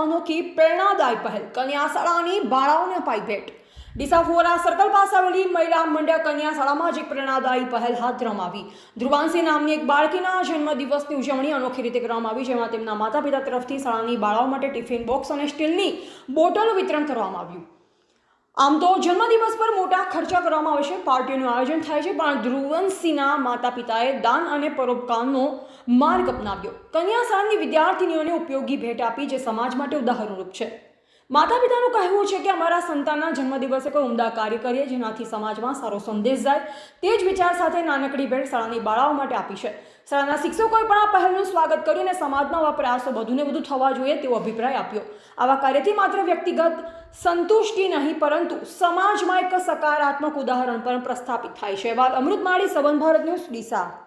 અનોખી પ્રેરણાદાયી પહેલ. કન્યા શાળાની બાળાઓને અપાઈ ભેટ. ડીસાફોરા સર્કલ પાસે આવેલી મહિલા મંડળ કન્યા શાળામાં જ એક પ્રેરણાદાયી પહેલ હાથ ધરવામાં આવી. ધ્રુવાંશી નામની એક બાળકીના જન્મદિવસની ઉજવણી અનોખી રીતે કરવામાં આવી, જેમાં તેમના માતા પિતા તરફથી શાળાની બાળાઓ માટે ટિફિન બોક્સ અને સ્ટીલની બોટલ વિતરણ કરવામાં આવ્યું. આમ તો જન્મદિવસ પર મોટા ખર્ચા કરવામાં આવે છે. પાર્ટીનું આયોજન થાય છે, પણ ધ્રુવનસિંહના માતા પિતાએ દાન અને પરોપકારનો માર્ગ અપનાવ્યો. કન્યા શાળાની વિદ્યાર્થીનીઓને ઉપયોગી ભેટ આપી, જે સમાજ માટે ઉદાહરણરૂપ છે. માતા પિતાનું કહેવું છે કે અમારા સંતાનના જન્મદિવસે કોઈ ઉમદા કાર્ય કરીએ, જેનાથી સમાજમાં સારો સંદેશ જાય. તે જ વિચાર સાથે નાનકડી ભેટ શાળાની બાળાઓ માટે આપી છે. શાળાના શિક્ષકોએ પણ આ પહેલનું સ્વાગત કર્યું અને સમાજમાં આવા પ્રયાસો વધુને વધુ થવા જોઈએ તેવો અભિપ્રાય આપ્યો. આવા કાર્યથી માત્ર વ્યક્તિગત સંતુષ્ટિ નહીં, પરંતુ સમાજમાં એક સકારાત્મક ઉદાહરણ પણ પ્રસ્થાપિત થાય છે. વાત અમૃતમાળી, સંબંધ ભારત ન્યૂઝ, ડીસા.